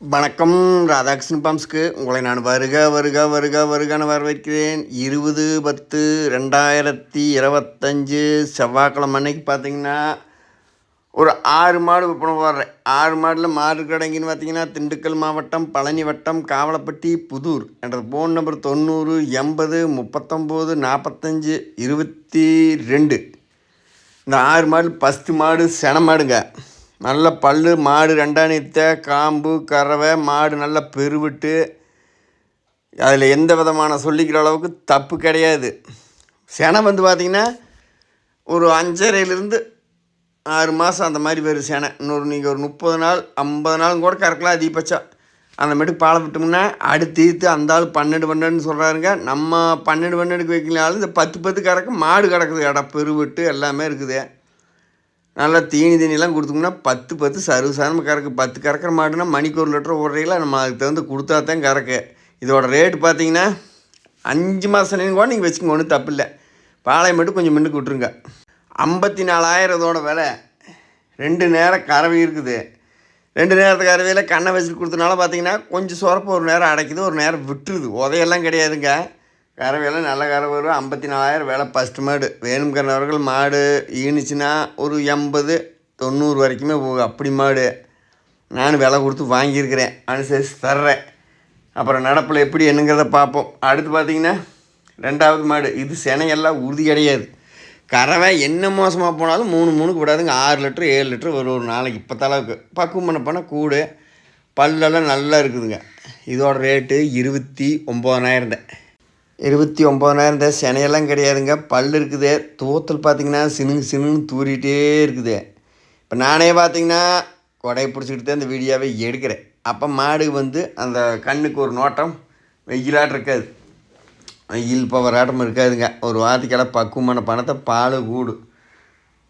வணக்கம் ராதாகிருஷ்ணன் பாம்ஸ்க்கு. உங்களை நான் வருக வருக வருக வருகன்னு வரவேற்கிறேன். இருபது பத்து ரெண்டாயிரத்தி இருபத்தஞ்சு செவ்வாய்க்கிழமை அன்னைக்கு பார்த்தீங்கன்னா ஒரு ஆறு மாடு விற்பனை போடுறேன் ஆறு மாடில் மாடு கடைங்கன்னு பார்த்தீங்கன்னா திண்டுக்கல் மாவட்டம் பழனி வட்டம் காவலப்பட்டி புதூர் என்ற ஃபோன் நம்பர் தொண்ணூறு எண்பது முப்பத்தொம்போது நாற்பத்தஞ்சு இருபத்தி ரெண்டு. இந்த ஆறு மாடு ஃபஸ்ட்டு மாடு சென மாடுங்க. நல்ல பல் மாடு ரெண்டாணித்த காம்பு கறவை மாடு நல்லா பெருவிட்டு அதில் எந்த விதமான சொல்லிக்கிற அளவுக்கு தப்பு கிடையாது. செனை வந்து பார்த்திங்கன்னா ஒரு அஞ்சரையிலேருந்து ஆறு மாதம் அந்த மாதிரி வரும் செனை. இன்னொரு நீங்கள் ஒரு முப்பது நாள் ஐம்பது நாளும் கூட கறக்கலாம் அதிகபட்சம். அந்த மாதிரி பாலை விட்டோம்னா அடுத்து ஈத்து அந்த ஆள் பன்னெண்டு பன்னெண்டுன்னு சொல்கிறாருங்க நம்ம பன்னெண்டு பன்னெண்டுக்கு வைக்கலாலும் இந்த பத்து பத்து கறக்க மாடு கிடக்குது இடம் பெருவிட்டு எல்லாமே இருக்குது. நல்லா தீனி தீனிலாம் கொடுத்தோம்னா பத்து பத்து சர்வசாதாரணமாக கறக்கு. பத்து கறக்கிற மாடுனா மணிக்கு ஒரு லிட்டர் ஓடுறீங்களா? நம்ம அதுக்கு தகுந்த கொடுத்தா தான் கறக்கு. இதோட ரேட்டு பார்த்தீங்கன்னா அஞ்சு மாதம் கூட நீங்கள் வச்சுக்கோங்க ஒன்றும் தப்பு இல்லை. பாளையம் மட்டும் கொஞ்சம் மின்னுக்கு விட்ருங்க ஐம்பத்தி நாலாயிரம் இதோட விலை. ரெண்டு நேரம் கறவை இருக்குது. ரெண்டு நேரத்து கறவையில் கண்ணை வச்சுட்டு கொடுத்தனால பார்த்தீங்கன்னா கொஞ்சம் சுரப்பு ஒரு நேரம் அடைக்குது ஒரு நேரம் விட்டுருது. உதையெல்லாம் கிடையாதுங்க. கறவையெல்லாம் நல்ல கறவை வரும். ஐம்பத்தி நாலாயிரம் விலை ஃபஸ்ட்டு மாடு. வேணுங்கிறவர்கள் மாடு ஈனுச்சுன்னா ஒரு எண்பது தொண்ணூறு வரைக்குமே போகும். அப்படி மாடு. நான் விலை கொடுத்து வாங்கியிருக்கிறேன். அனுசரித்து தர்றேன். அப்புறம் நடப்பில் எப்படி என்னங்கிறத பார்ப்போம். அடுத்து பார்த்தீங்கன்னா ரெண்டாவது மாடு. இது செனையெல்லாம் உறுதி கிடையாது. கறவை என்ன மோசமாக போனாலும் மூணு மூணுக்கு விடாதுங்க. ஆறு லிட்டரு ஏழு லிட்டரு ஒரு ஒரு நாளைக்கு இப்போ அளவுக்கு. பக்குவம் பண்ண போனால் கூடு. பல்லெல்லாம் நல்லா இருக்குதுங்க. இதோட ரேட்டு இருபத்தி ஒம்பதனாயிரம் தான். இருபத்தி ஒம்பதனாயிரம் தான் செனையெல்லாம் கிடையாதுங்க. பல் இருக்குது. தூத்தல் பார்த்தீங்கன்னா சினுங்கு சினுன்னு தூரிகிட்டே இருக்குது. இப்போ நானே பார்த்திங்கன்னா கொடையை பிடிச்சிக்கிட்டு தான் இந்த வீடியோவை எடுக்கிறேன். அப்போ மாடு வந்து அந்த கண்ணுக்கு ஒரு நோட்டம் வெயிலாட்டம் இருக்காது. வெயில் பவராட்டம் இருக்காதுங்க. ஒரு வாரத்துக்கெல்லாம் பக்குவமான பணத்தை பால் கூடு.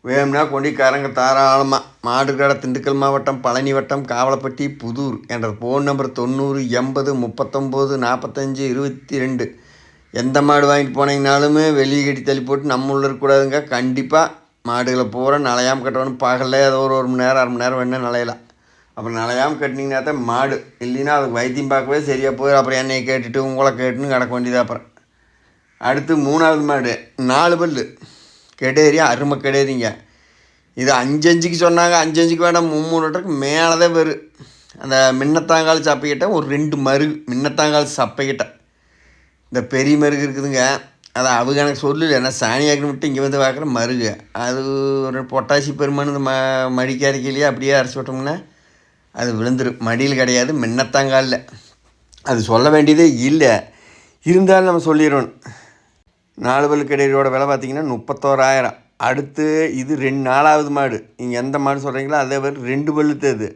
வேணும்னா கொண்டு கரங்க தாராளமாக மாடுகடை திண்டுக்கல் மாவட்டம் பழனி வட்டம் காவலப்பட்டி புதூர் என்ற ஃபோன் நம்பர் தொண்ணூறு எண்பது முப்பத்தொம்போது நாற்பத்தஞ்சு இருபத்தி ரெண்டு. எந்த மாடு வாங்கிட்டு போனீங்கனாலுமே வெளியே கட்டி தள்ளி போட்டு நம்ம உள்ள இருக்கக்கூடாதுங்க. கண்டிப்பாக மாடுகளை பூரா நலையாமல் கட்டணும் பகலில் ஏதோ ஒரு ஒரு மணி நேரம் அரை மணி நேரம் வேணால் நலையலாம் அப்புறம் நலையாமல் கட்டினீங்கன்னா தான் மாடு இல்லைன்னா அதுக்கு வைத்தியம் பார்க்கவே சரியாக போயிடும் அப்புறம் என்னையை கேட்டுட்டு உங்களை கேட்டுன்னு கிடக்க வேண்டியது அப்புறம். அடுத்து மூணாவது மாடு நாலு பல்லு. கெடேரி அருமை கெடேரிங்க. இது அஞ்சஞ்சுக்கு சொன்னாங்க. அஞ்சஞ்சுக்கு வேண்டாம். மூணு லிட்டருக்கு மேலே தான் வரும் அந்த மின்னத்தாங்கால் சப்பைக்கிட்ட ஒரு ரெண்டு மருகு மின்னத்தாங்கால் சப்பைக்கிட்ட இந்த பெரிய மருகு இருக்குதுங்க. அதை அவங்க எனக்கு சொல்லல ஏன்னா சாணியாக்கு மட்டும் இங்கே வந்து பார்க்குற மருகு. அது ஒரு பொட்டாசி பெருமானு இந்த ம மடிக்க அரைக்கலையே அப்படியே அரைச்சி விட்டோம்னா அது விழுந்துடும் மடியில் கிடையாது மின்னத்தாங்காலில். அது சொல்ல வேண்டியதே இல்லை. இருந்தாலும் நம்ம சொல்லிடணும் நாலு பல்லு கடையோட விலை பார்த்திங்கன்னா முப்பத்தோராயிரம். அடுத்து இது ரெண்டு நாலாவது மாடு. நீங்கள் எந்த மாடு சொல்கிறீங்களோ அதே மாதிரி ரெண்டு பல்லுத்தது அது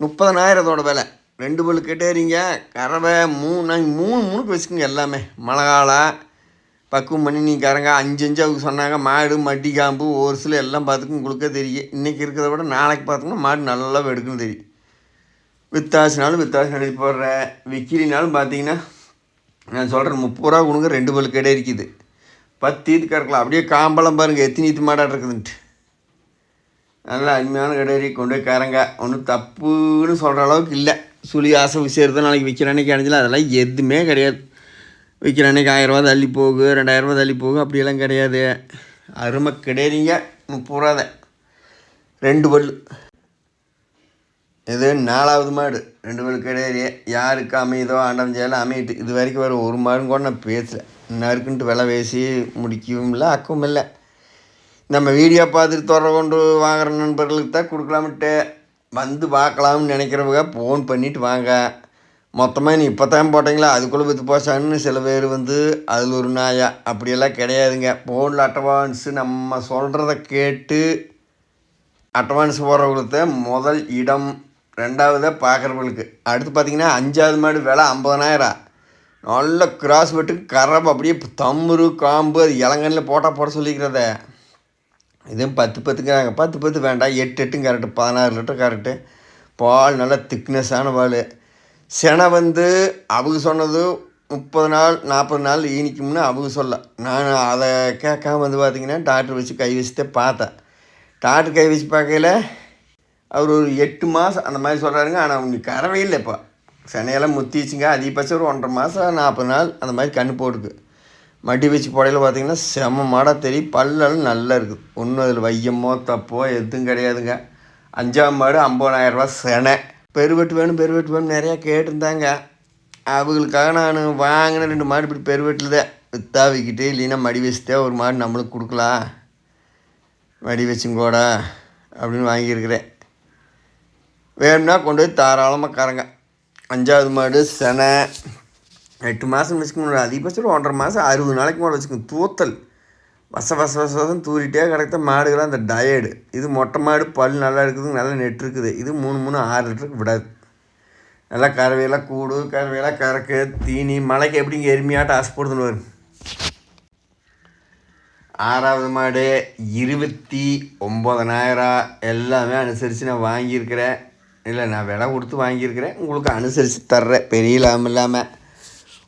முப்பதனாயிரத்தோட விலை. ரெண்டு பல்லு கட்டேறீங்க கறவை மூணு நாங்கள் மூணு மூணுக்கு வச்சுக்கோங்க எல்லாமே. மழை காலம் பக்குவம் பண்ணி நீங்கள் கரங்க அஞ்சு அஞ்சு அவங்க சொன்னாங்க. மாடு மட்டி காம்பு ஒரு சில எல்லாம் பார்த்துக்கும் உங்களுக்கே தெரியும். இன்றைக்கி இருக்கிறத விட நாளைக்கு பார்த்தோம்னா மாடு நல்லா எடுக்குன்னு தெரியும். வித்தாசினாலும் வித்தாசி எழுதி போடுறேன் விக்கிலினாலும் பார்த்தீங்கன்னா நான் சொல்கிறேன் முப்பது ரூபா கொடுங்க ரெண்டு பல்லு கடை இருக்குது. பத்து இது கறக்கலாம். அப்படியே காம்பளம் பாருங்கள் எத்தனை இது மாடாக இருக்குதுன்ட்டு. நல்லா அருமையான கடையறி கொண்டு போய் கரங்க ஒன்றும் தப்புன்னு சொல்கிற அளவுக்கு இல்லை. சுழி ஆசை விஷயம் நாளைக்கு விற்கிற அன்னைக்கு அணிஞ்சல அதெல்லாம் எதுவுமே கிடையாது. விற்கிற அன்னைக்கு ஆயிரரூவா தள்ளி போகு ரெண்டாயிரரூவா தள்ளி போகு அப்படியெல்லாம் கிடையாது. அருமை கிடையாதுங்க. முப்பது ரூபா தான் ரெண்டு பல். இது நாலாவது மாடு. ரெண்டு பல் கிடையாது. யாருக்கு அமையுதோ ஆண்டம் செய்யலாம் அமையிட்டு இது வரைக்கும் வேறு ஒரு மாடும் கூட நான் பேசலை. நறுக்குன்ட்டு விலை பேசி முடிக்கவும் இல்லை அக்கவும் இல்லை நம்ம வீடியோ பார்த்துட்டு தொடர கொண்டு வாங்குற நண்பர்களுக்கு தான் கொடுக்கலாமட்டு. வந்து பார்க்கலாம்னு நினைக்கிறவங்க ஃபோன் பண்ணிவிட்டு வாங்க. மொத்தமாக நீ இப்போ தான் போட்டிங்களா? அதுக்குள்ளே விற்று போச்சான்னு சில பேர் வந்து அதில் ஒரு நாயா. அப்படியெல்லாம் கிடையாதுங்க. ஃபோனில் அட்வான்ஸு நம்ம சொல்கிறத கேட்டு அட்வான்ஸ் போடுறவங்களுக்கு முதல் இடம் ரெண்டாவதாக பார்க்குறவங்களுக்கு. அடுத்து பார்த்திங்கன்னா அஞ்சாவது மாடு விலை ஐம்பதனாயிரம் நல்ல கிராஸ் வெட்டு கரப்பு அப்படியே தம்முரு காம்பு அது இளங்கனில் போட்டால் போட சொல்லிக்கிறத. இதுவும் பத்து பத்துங்கிறாங்க பத்து பத்து வேண்டாம். எட்டு எட்டும் கரெக்டு பதினாறு லிட்டர் கரெக்டு பால் நல்லா திக்னஸான பால். செனை வந்து அவங்க சொன்னது முப்பது நாள் நாற்பது நாள் ஈனிக்கும்னு அவங்க சொல்ல. நான் அதை கேட்காம வந்து பார்த்திங்கன்னா டாக்டர் வச்சு கை வச்சுட்டே பார்த்தேன். டாக்டர் கை வச்சு பார்க்கையில் அவர் ஒரு எட்டு மாதம் அந்த மாதிரி சொல்கிறாருங்க ஆனால் அவங்க கறவே இல்லை இப்போ சென்னையெல்லாம் முத்திச்சுங்க அதிகபட்சம் ஒரு ஒன்றரை மாதம் நாற்பது நாள் அந்த மாதிரி கண்ணு போட்டுக்கு மடி வச்சு புடையில் பார்த்தீங்கன்னா செம மாடாக தெரியும் பல்லெல்லாம் நல்லா இருக்குது ஒன்றும் அதில் வையமோ தப்போ எதுவும் கிடையாதுங்க. அஞ்சாம் மாடு ஐம்பதாயிரரூபா செனை. பெருவெட்டு வேணும் பெருவெட்டு வேணும் நிறையா கேட்டிருந்தாங்க. அவங்களுக்காக நான் வாங்கின ரெண்டு மாடு இப்படி பெருவெட்டில் தான் வித்தா விற்கிட்டு இல்லைன்னா மடி வச்சுட்டே ஒரு மாடு நம்மளுக்கு கொடுக்கலாம். மடி வச்சுங்கோடா அப்படின்னு வாங்கியிருக்கிறேன். வேணும்னா கொண்டு போய் தாராளமாக கரங்க அஞ்சாவது மாடு செனை. எட்டு மாதம் வச்சுக்கணும் அதிகபட்சம் ஒரு ஒன்றரை மாதம் அறுபது நாளைக்கு மேலே வச்சுக்கணும். தூத்தல். வச வச வச வசம் தூரிட்டே கிடக்க மாடுகள்லாம் அந்த டயர்டு இது மொட்டை மாடு பல் நல்லா இருக்குது நல்லா நெட் இருக்குது. இது மூணு மூணு ஆறு லிட்டருக்கு விடாது. நல்லா கறவையெல்லாம் கூடு கறவையெல்லாம் கறக்கு தீனி மலைக்கு எப்படிங்க எருமையாட்ட ஆசைப்படுதுன்னு வரும் ஆறாவது மாடு இருபத்தி ஒம்பதனாயிரம் எல்லாமே அனுசரித்து நான் வாங்கியிருக்கிறேன். இல்லை நான் விலை கொடுத்து வாங்கியிருக்கிறேன். உங்களுக்கு அனுசரித்து தர்றேன். பெரிய லாபம் இல்லாமல்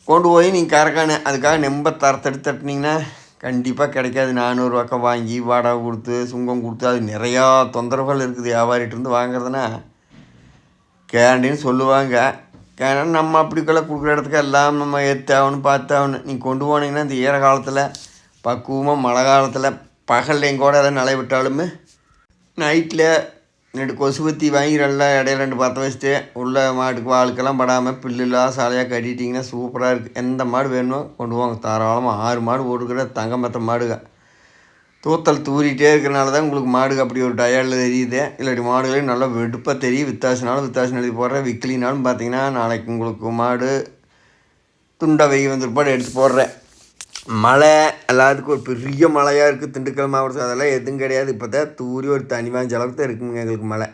கொண்டு போய் நீங்கள் கறக்கானு அதுக்காக நெம்ப தரத்தெடுத்து தட்டினீங்கன்னா கண்டிப்பாக கிடைக்காது. நானூறு பக்கம் வாங்கி வாடகை கொடுத்து சுங்கம் கொடுத்து அது நிறையா தொந்தரவுகள் இருக்குது. வியாபாரிகிட்டேருந்து வாங்குறதுனா கேண்டின்னு சொல்லுவாங்க. கேண்டா நம்ம அப்படிக்கெல்லாம் கொடுக்குற இடத்துக்கு எல்லாம் நம்ம ஏற்றாகணும் பார்த்தாகணும். நீங்கள் கொண்டு போனீங்கன்னா இந்த ஈர காலத்தில் பக்குவமாக மழை காலத்தில் பகல்லையும் கூட எதாவது நிலை விட்டாலுமே நைட்டில் ரெண்டு கொசுவத்தி வாங்கி நல்லா இடையில ரெண்டு பற்ற வச்சுட்டு உள்ள மாட்டுக்கு வாளுக்கெல்லாம் படாமல் புல்லுலாம் சாலையாக கட்டிட்டிங்கன்னா சூப்பராக இருக்குது எந்த மாடு வேணுமோ கொண்டு போங்க. தாராளமாக ஆறு மாடு போட்டுக்கிற தங்க மற்ற மாடுக. தூத்தல் தூரிகிட்டே இருக்கிறனால தான் உங்களுக்கு மாடுக்கு அப்படி ஒரு டயர்டில் தெரியுது. இல்லாட்டி மாடுகளையும் நல்லா வெடுப்பாக தெரியும். வித்தாசினாலும் வித்தாசம் எழுதி போடுறேன் விக்கிலினாலும் பார்த்தீங்கன்னா நாளைக்கு உங்களுக்கு மாடு துண்டை வெய் வந்திருப்பாடு எடுத்து போடுறேன். மழை எல்லாத்துக்கும் ஒரு பெரிய மழையாக இருக்குது திண்டுக்கல் மாவட்டத்தில் அதெல்லாம் எதுவும் கிடையாது. இப்போ தான் தூரி ஒரு தனி வாஞ்ச அளவுக்கு தான் இருக்குங்க எங்களுக்கு மழை.